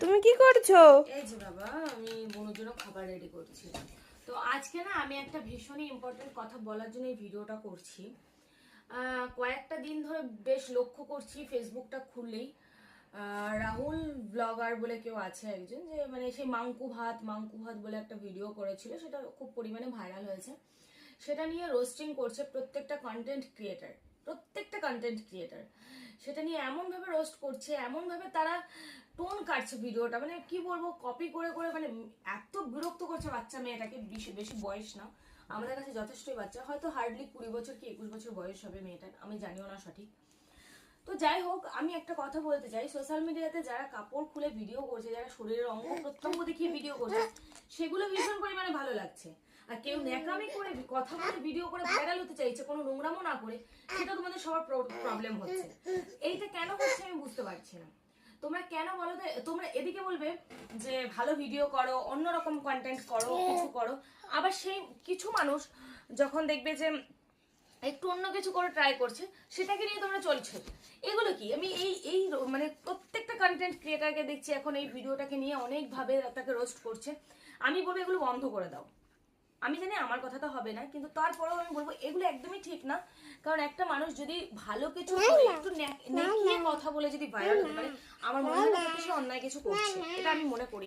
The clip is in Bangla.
তুমি কি করছ? এই যে বাবা, আমি বোনের জন্য খাবার রেডি করছি। তো আজকে না আমি একটা ভীষণই ইম্পর্টেন্ট কথা বলার জন্য এই ভিডিওটা করছি। কয়েকটা দিন ধরে বেশ লক্ষ্য করছি ফেসবুকটা খুললেই। রাহুল ব্লগার বলে কেউ আছে একজন যে মানে সেই মাংকু ভাত মাংকু ভাত বলে একটা ভিডিও করেছিল, সেটা খুব পরিমাণে ভাইরাল হয়েছে। সেটা নিয়ে রোস্টিং করছে প্রত্যেকটা কন্টেন্ট ক্রিয়েটার প্রত্যেকটা কন্টেন্ট ক্রিয়েটার সেটা নিয়ে এমনভাবে রোস্ট করছে এমনভাবে তারা টোন কাটছে ভিডিওটা। মানে কি বলব কপি করে করে মানে এত বিরক্ত করছে বাচ্চা মেয়েটাকে, বেশি বেশি বয়স না। আমাদের কাছে যথেষ্টই বাচ্চা। হয়তো হার্ডলি কুড়ি বছর কি একুশ বছর বয়স হবে মেয়েটার, আমি জানিও না সঠিক। তো যাই হোক, আমি একটা কথা বলতে চাই। সোশ্যাল মিডিয়াতে যারা কাপড় খুলে ভিডিও করছে, যারা শরীরের অঙ্গ প্রত্যঙ্গ দেখিয়ে ভিডিও করছে, সেগুলো ভীষণ পরিমাণে ভালো লাগছে। আর কেউ ন্যাকামি করে কথা বলে ভিডিও করে ভাইরাল হতে চাইছে, কোনো নোংরামো না করে, সেটা তোমাদের সবার প্রবলেম হচ্ছে। এইটা কেন হচ্ছে আমি বুঝতে পারছি না। তোমরা কেন বলো তোমরা এদিকে বলবে যে ভালো ভিডিও করো, অন্যরকম কন্টেন্ট করো, কিছু করো, আবার সেই কিছু মানুষ যখন দেখবে যে একটু অন্য কিছু করে ট্রাই করছে, সেটাকে নিয়ে তোমরা চলছো। এগুলো কি? আমি এই এই মানে প্রত্যেকটা কন্টেন্ট ক্রিয়েটারকে দেখছি এখন এই ভিডিওটাকে নিয়ে অনেকভাবে তাকে রোস্ট করছে। আমি বলব এগুলো বন্ধ করে দাও। আমি জানি আমার কথা তো হবে না কিন্তু তারপরেও আমি বলব এগুলো একদমই ঠিক না। কারণ একটা মানুষ যদি ভালো কিছু করে একটু নেকিয়ে কথা বলে যদি ভাইরাল হতে পারে আমার মনে হয় সে অন্যায় কিছু করছে এটা আমি মনে করি।